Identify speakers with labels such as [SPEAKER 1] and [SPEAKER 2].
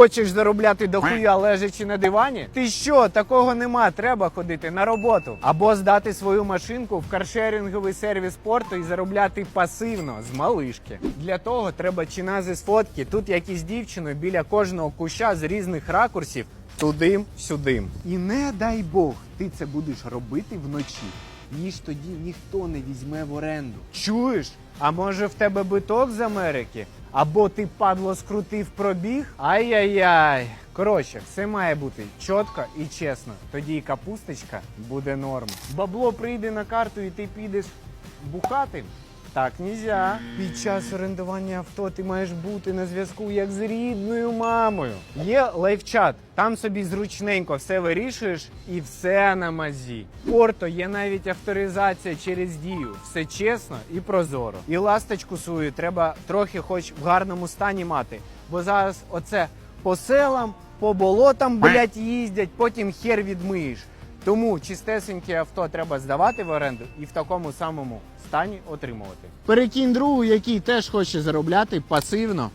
[SPEAKER 1] Хочеш заробляти дохуя лежачи на дивані? Ти що, такого нема, треба ходити на роботу. Або здати свою машинку в каршеринговий сервіс порту і заробляти пасивно з малишки. Для того треба чинази з фотки. Тут якісь дівчину біля кожного куща з різних ракурсів. Тудим, сюдим. І не дай Бог, ти це будеш робити вночі. Її ж тоді ніхто не візьме в оренду. Чуєш? А може в тебе биток з Америки? Або ти падло скрутив пробіг? Ай-яй-яй. Коротше, все має бути чітко і чесно. Тоді і капусточка буде норм. Бабло прийде на карту і ти підеш бухати. Так нельзя. Під час орендування авто ти маєш бути на зв'язку як з рідною мамою. Є лайфчат, там собі зручненько все вирішуєш і все на мазі. Порто є навіть авторизація через дію. Все чесно і прозоро. І ласточку свою треба трохи, хоч в гарному стані мати. Бо зараз оце по селам, по болотам, блять, їздять, потім хер відмиєш. Тому чистесеньке авто треба здавати в оренду і в такому самому стані отримувати. Перекинь другу, який теж хоче заробляти пасивно